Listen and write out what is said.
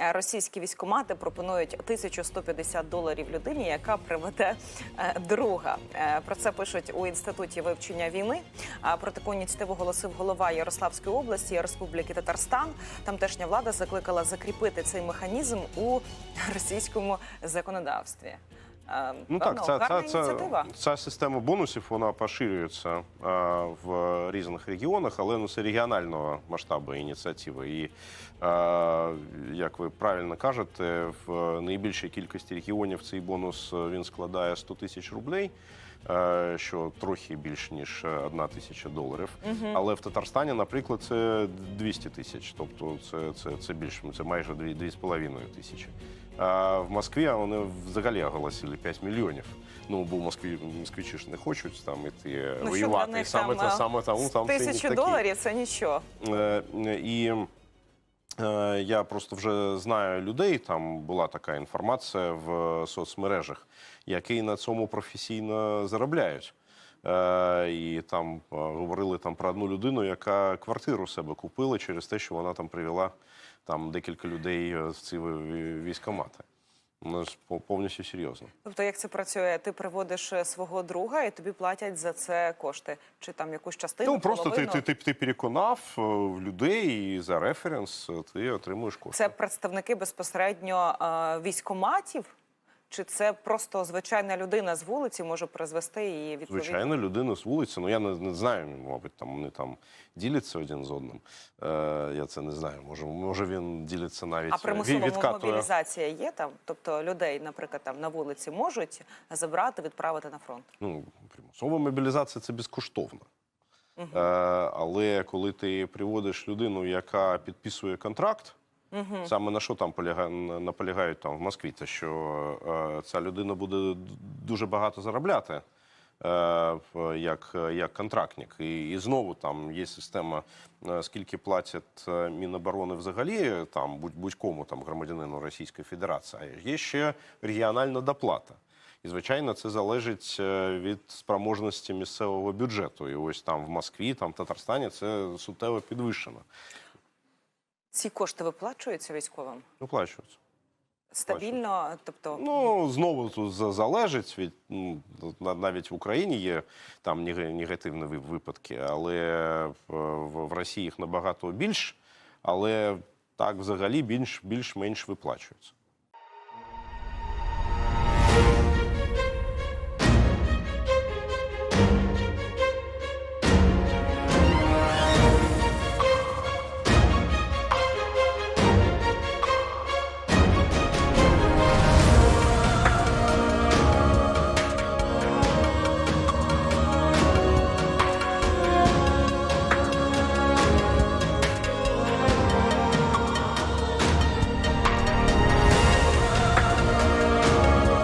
Е, Російські військомати пропонують 1150 доларів людині, яка приведе е, друга. Е, Про це пишуть у інституті вивчення війни. А Про таку ініціативу голосив голова Ярославської області Республіки Татарстан. Тамтешня влада закликала закріпити цей механізм у російському законодавстві. Ну так, ця, ця, ця, ця система бонусів вона поширюється е, в різних регіонах, але ну, це регіонального масштабу ініціатива. І е, як ви правильно кажете, в найбільшій кількості регіонів цей бонус е, він складає 100 тисяч рублей. е, Що трохи більш ніж одна тисяча доларів, але в Татарстані, наприклад, це 200 тисяч, тобто це, це, це більше, це майже 2,5 тисячі. А в Москві вони взагалі оголосили 5 мільйонів. Ну, бо в Москві москвичі ж не хочуть там іти Ну, воювати. них саме там, саме тому там це Тисячу не такі. доларів це нічого. Е, І е, я просто вже знаю людей. Там була така інформація в соцмережах, які на цьому професійно заробляють. Е, І там е, говорили там про одну людину, яка квартиру себе купила через те, що вона там привела там декілька людей е, в ці ві- військкомати. Ну, повністю серйозно. Тобто, як це працює? Ти приводиш свого друга і тобі платять за це кошти, чи там якусь частину? Ну просто ти, половину? ти, ти, ти переконав людей і за референс ти отримуєш кошти. Це представники безпосередньо військоматів? Чи це просто звичайна людина з вулиці може призвести і відповідно? Звичайно, людина з вулиці. Ну я не, не знаю, мабуть, там вони там діляться один з одним. Е, я це не знаю. Може, може він ділиться навіть А примусова відкатує. мобілізація є там? Тобто людей, наприклад, там на вулиці можуть забрати, відправити на фронт? Ну, примусова мобілізація це безкоштовно. Е, але коли ти приводиш людину, яка підписує контракт, саме на що там поляга, наполягають там в Москві, те, що е, ця людина буде дуже багато заробляти. е, Як, як контрактник. І, і знову там є система, е, скільки платять Міноборони взагалі, там будь- будь-кому там громадянину Російської Федерації, а є ще регіональна доплата. І, звичайно, це залежить від спроможності місцевого бюджету. І ось там в Москві, там в Татарстані це суттєво підвищено. Ці кошти виплачуються військовим Виплачуються. стабільно, тобто Ну знову тут за- залежить від ну, на- навіть в Україні є там нега- негативні випадки, але в, Росії їх набагато більш, але так взагалі більш більш-менш виплачується.